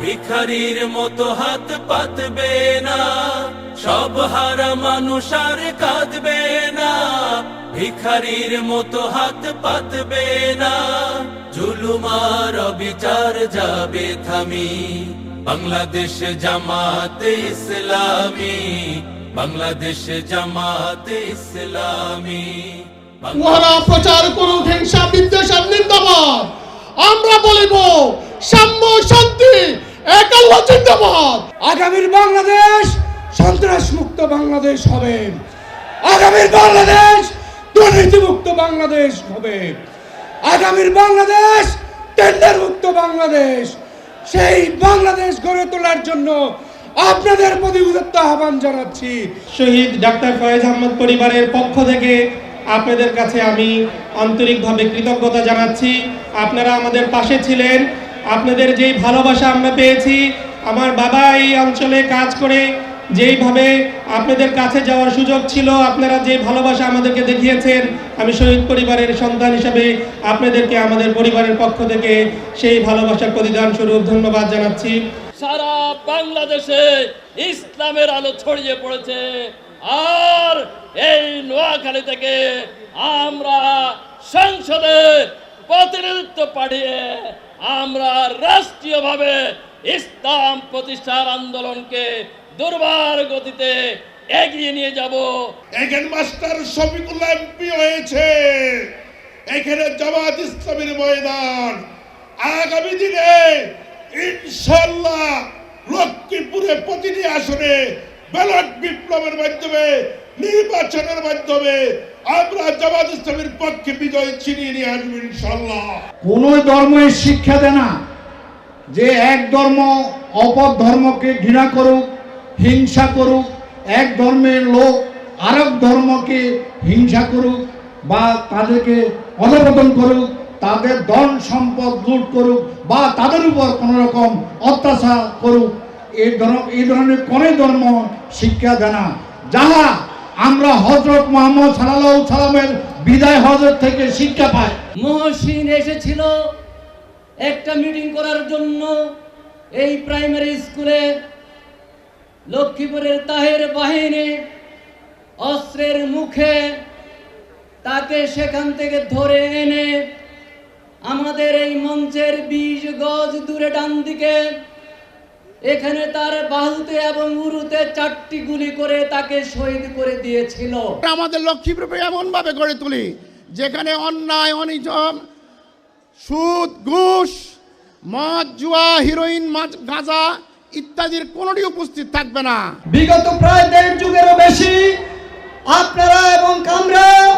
ভিখারির মতো হাত পাতবে না। সব হারা মানুষ আর কাঁদবে না। ভিখারির মতো হাত পাতবে না। জুলুমার বিচার যাবে থামি। বাংলাদেশ জামাতে ইসলামী। বাংলাদেশ জামাতে ইসলামী। প্রচার করুক হিংসা, বিদ্বেষ আর নিন্দাবাদ। আমরা বলিব, সাম্য, শান্তি এক আল্লাহ জিন্দাবাদ আগামীর বাংলাদেশ সন্ত্রাস মুক্ত বাংলাদেশ হবে। আগামীর বাংলাদেশ দুর্নীতিমুক্ত বাংলাদেশ হবে। আগামীর বাংলাদেশ টেন্ডার মুক্ত বাংলাদেশ। সেই বাংলাদেশ গড়ে তোলার জন্য আপনাদের প্রতি উদত্ত আহ্বান জানাচ্ছি। শহীদ ডাক্তার ফয়েজ আহমদ পরিবারের পক্ষ থেকে আপনাদের কাছে আমি আন্তরিকভাবে কৃতজ্ঞতা জানাচ্ছি। আপনারা আমাদের পাশে ছিলেন। আপনাদের যেই ভালোবাসা আমরা পেয়েছি, আমার বাবা এই অঞ্চলে কাজ করে, যেইভাবে আপনাদের কাছে যাওয়ার সুযোগ ছিল, আপনারা যে ভালোবাসা আমাদেরকে দেখিয়েছেন, আমি শহীদ পরিবারের সন্তান হিসাবে আপনাদেরকে আমাদের পরিবারের পক্ষ থেকে সেই ভালোবাসার প্রতিদান স্বরূপ ধন্যবাদ জানাচ্ছি। সারা বাংলাদেশে ইসলামের আলো ছড়িয়ে পড়েছে। আর এই নোয়াখালী থেকে আমরা সংসদে প্রতিনিধিত্ব পাঠিয়ে আমরা রাষ্ট্রীয়ভাবে ইসলাম প্রতিষ্ঠার আন্দোলনকে দুর্বার গতিতে এগিয়ে নিয়ে যাব। এখানে মাস্টার শফিকুল্লাহ এমপি হয়েছে। এখানে জামাত ইসলামের ময়দান। আগামী দিনে ইনশাল্লাহ লক্ষ্মীপুরে প্রতিটি আসনে ব্যালট বিপ্লবের মাধ্যমে, নির্বাচনের মাধ্যমে আমরা জামাত ইসলামের পক্ষে বিজয় ছিনিয়ে নিয়ে আসব ইনশাল্লাহ কোন ধর্মের শিক্ষা দেয় না যে এক ধর্ম অপর ধর্মকে ঘৃণা করুক, হিংসা করুক, এক ধর্মের লোক আরেক ধর্মকে হিংসা করুক বা তাদেরকে অধপতন করুক, তাদের ধন সম্পদ লুট করুক বা তাদের উপর কোনো রকম অত্যাচার করুক এই ধর্ম, এই ধরনের কোনো ধর্ম শিক্ষা দেয় না। যাহা আমরা হজরত মোহাম্মদ সাল্লাহ সাল্লামের বিদায় হজরত থেকে শিক্ষা পাই। মহসিন এসেছিল একটা মিটিং করার জন্য এই প্রাইমারি স্কুলে লক্ষ্মীপুরের তাহের বাহিনী অস্ত্রের মুখে তাকে সেখান থেকে ধরে এনে আমাদের এই মঞ্চের বিশ গজ দূরে ডান দিকে এখানে তার বাহুতে এবং উরুতে চারটি গুলি করে তাকে শহীদ করে দিয়েছিল। আমাদের লক্ষ্মীপুরে এমন ভাবে গড়ে তুলি যেখানে অন্যায় অনিজম সুদ ঘুষ মদ জুয়া হিরোইন মাছ- গাঁজা ইত্যাদির কোনোটি উপস্থিত থাকবে না। বিগত প্রায় দেড় যুগেরও বেশি আপনারা এবং আমরা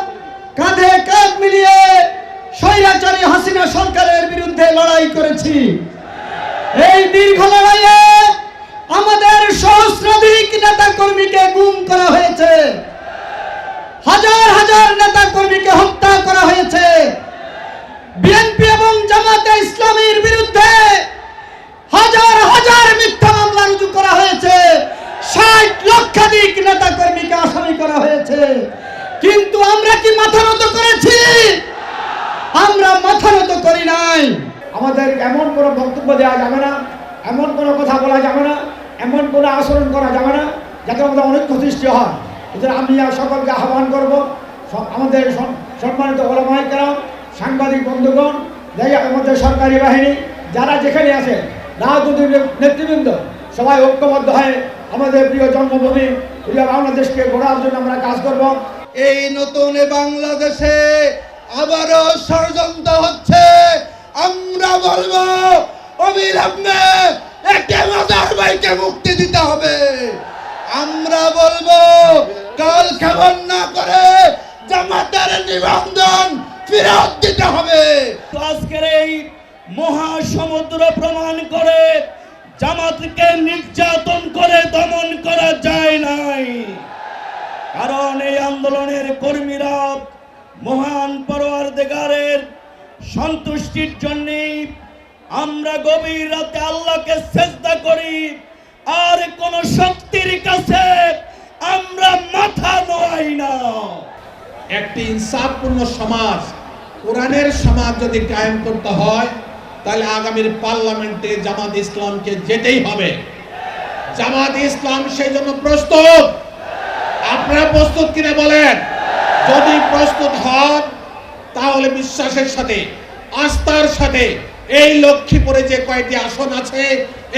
কাঁধে কাঁধ মিলিয়ে স্বৈরাচারী হাসিনা সরকারের বিরুদ্ধে লড়াই করেছি। এই দীর্ঘ লড়াইয়ে আমাদের সহস্রাধিক নেতা কর্মীকে গুম করা হয়েছে। হাজার হাজার নেতা কর্মীকে হত্যা করা হয়েছে। বিএনপি এবং জামাতে ইসলামের বিরুদ্ধে হাজার হাজার মিথ্যা মামলা রুজু করা হয়েছে। ষাট লক্ষাধিক নেতা কর্মীকে আসামি করা হয়েছে। কিন্তু আমরা কি মাথা নত করেছি? আমরা মাথা নত করি নাই। এমন কোনো বক্তব্য দেওয়া যাবে না, এমন কোনো কথা বলা যাবে না, এমন কোনো আচরণ করা যাবে না যাতে আমাদের অনেক সৃষ্টি হয়। এজন্য আমি আর সকলকে আহ্বান করব আমাদের সম- সম্মানিত ওলামাইকেরাম সাংবাদিক বন্ধুগণ, যাই আমাদের সরকারি বাহিনী, যারা যেখানে আছে, রাজনৈতিক নেতৃবৃন্দ, সবাই ঐক্যবদ্ধ হয়ে আমাদের প্রিয় জন্মভূমি প্রিয় বাংলাদেশকে গড়ার জন্য আমরা কাজ করব। এই নতুন বাংলাদেশে আবারও ষড়যন্ত্র হচ্ছে। আমরা বলব অবিলম্বে একে মাদার ভাইকে মুক্তি দিতে হবে। আমরা বলব কাল খাবার না করে জামাতের নিবন্ধন ফেরত দিতে হবে। আজকের এই মহাসমুদ্র প্রমাণ করে জামাতকে নির্যাতন করে দমন করা যায় নাই। কারণ এই আন্দোলনের কর্মীরা মহান পরোয়ার দেগারের সন্তুষ্টির জন্যেই আমরা গভীর রাতে আল্লাহকে চেষ্টা করি। আর কোন শক্তির কাছে আমরা মাথা নোয়াই না। একটি ইনসাফপূর্ণ সমাজ, কোরআনের সমাজ যদি কায়েম করতে হয়, তাহলে আগামীর পার্লামেন্টে জামাত ইসলামকে যেতেই হবে। জামাত ইসলাম সেই জন্য প্রস্তুত। আপনারা প্রস্তুত কিনা বলেন? যদি প্রস্তুত হন তাহলে বিশ্বাসের সাথে, আস্থার সাথে এই লক্ষ্মীপুরে যে কয়টি আসন আছে,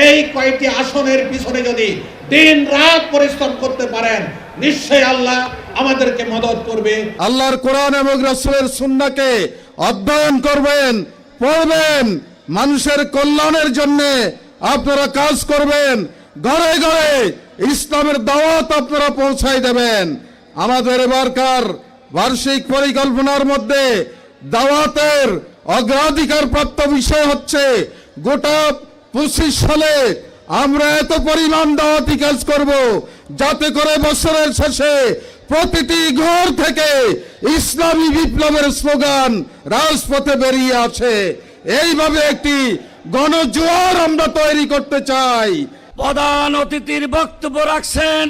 এই কয়টি আসনের পিছনে যদি দিন রাত পরিশ্রম করতে পারেন, নিশ্চয়ই আল্লাহ আমাদেরকে মদত করবে। আল্লাহর কোরআন এবং রাসূলের সুন্নাহকে অধ্যয়ন করবেন, পড়বেন, মানুষের কল্যাণের জন্য আপনারা কাজ করবেন, ঘরে ঘরে ইসলামের দাওয়াত আপনারা পৌঁছাই দেবেন। আমাদের এবারকার বার্ষিক পরিকল্পনার মধ্যে দাওয়াতের অগ্রাধিকার প্রাপ্ত বিষয় হচ্ছে, গোটা পঁচিশ সালে আমরা এত পরিমাণ দাওয়াতি কাজ করব যাতে করে বছরের শেষে প্রতিটি ঘর থেকে ইসলামী বিপ্লবের স্লোগান রাজপথে বেরিয়ে আছে এইভাবে একটি গণজোয়ার আমরা তৈরি করতে চাই। প্রধান অতিথির বক্তব্য রাখছেন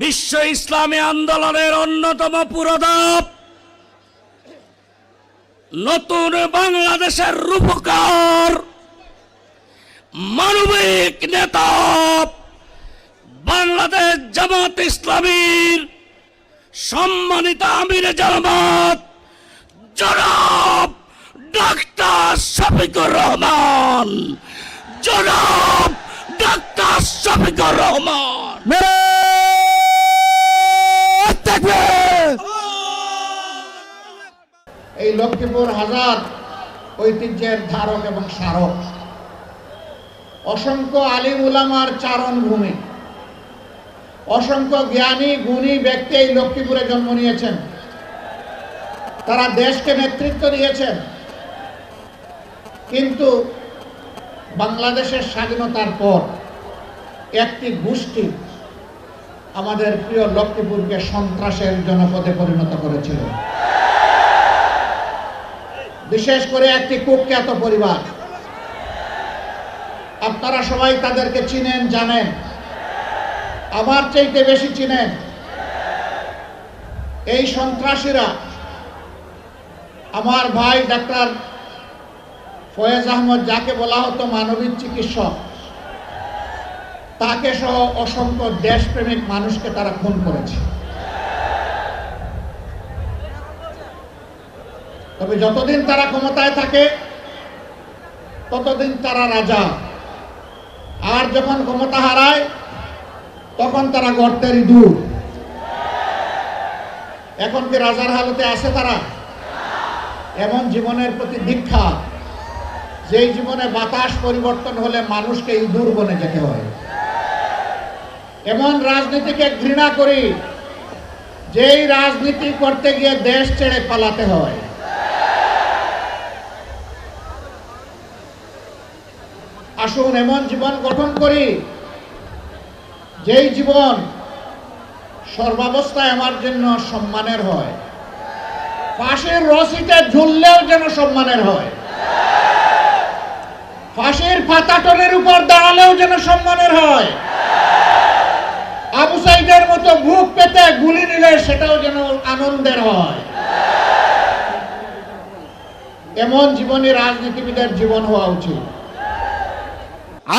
বিশ্ব ইসলামী আন্দোলনের অন্যতম পুরোধপ নতুন বাংলাদেশের রূপকার, মানবিক নেতা, বাংলাদেশ জামাত ইসলামীর সম্মানিত আমির জামাত, জনাব ডাক্তার শফিকুর রহমান, জনাব ডাক্তার শফিকুর রহমান। এই লক্ষ্মীপুর হাজার ঐতিহ্যের ধারক এবং স্মারক। অসংখ্য আলিম উলামার চারণ ভূমি। অসংখ্য জ্ঞানী, গুণী ব্যক্তি এই লক্ষ্মীপুরে জন্ম নিয়েছেন। তারা দেশকে নেতৃত্ব দিয়েছেন। কিন্তু বাংলাদেশের স্বাধীনতার পর একটি গোষ্ঠী আমাদের প্রিয় লক্ষ্মীপুরকে সন্ত্রাসের জনপদে পরিণত করেছিল। বিশেষ করে একটি কুখ্যাত পরিবার। আপনারা সবাই তাদেরকে চিনেন, জানেন। আমার চাইতে বেশি চিনেন। এই সন্ত্রাসীরা আমার ভাই ডাক্তার ফয়েজ আহমদ যাকে বলা হতো মানবিক চিকিৎসক তাকে সহ অসংখ্য দেশপ্রেমিক মানুষকে তারা খুন করেছে। তবে যতদিন তারা ক্ষমতায় থাকে, ততদিন তারা রাজা। আর যখন ক্ষমতা হারায়, তখন তারা গর্তের ইঁদুর এখন কি রাজার হালতে আছে তারা? এমন জীবনের প্রতি দীক্ষা, যেই জীবনে বাতাস পরিবর্তন হলে মানুষকে ইঁদুর বনে যেতে হয়। এমন রাজনীতিকে ঘৃণা করি, যেই রাজনীতি করতে গিয়ে দেশ ছেড়ে পালাতে হয়। আসুন এমন জীবন গঠন করি, যেই জীবন সর্বাবস্থায় আমার জন্য সম্মানের হয়। ফাঁসির রসিতে ঝুললেও যেন সম্মানের হয়। ফাঁসির পাতাটনের উপর দাঁড়ালেও যেন সম্মানের হয়। আবু সাইদের মতো বুক পেতে গুলি নিলে সেটাও যেন আনন্দের হয়। এমন জীবনী রাজনীতিবিদের জীবন হওয়া উচিত।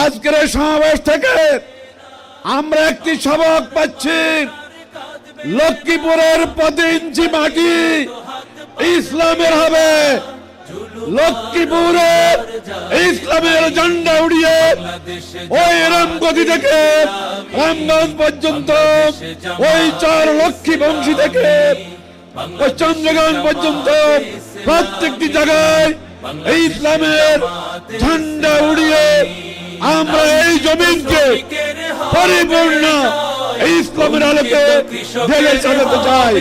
আজকের সমাবেশ থেকে আমরা একটি সবক পাচ্ছি। লক্ষ্মীপুরের প্রতি ইঞ্চি মাটি ইসলামের হবে। লক্ষ্মীপুরের ইসলামের ঝান্ডা উড়িয়ে ওই রামগতি থেকে রামগঞ্জ পর্যন্ত, ওই চার লক্ষ্মী বংশী থেকে ওই চন্দ্রগঞ্জ পর্যন্ত প্রত্যেকটি জায়গায় এই ইসলামের ঝান্ডা উড়িয়ে আমরা এই জমিনকে পরিপূর্ণ এই ইসলামের আলোকে ঢেলে চালাতে চাই।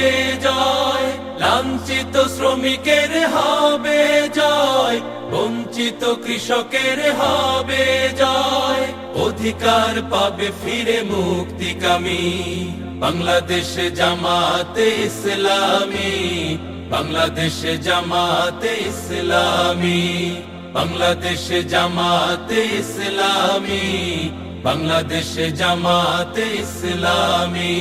লাঞ্ছিত শ্রমিকের হবে জয়। বঞ্চিত কৃষকের হবে জয়। অধিকার পাবে ফিরে মুক্তিকামী। বাংলাদেশ জামাতে ইসলামী। বাংলাদেশ জামাতে ইসলামী। বাংলাদেশ জামাতে ইসলামী। বাংলাদেশ জামাতে ইসলামী।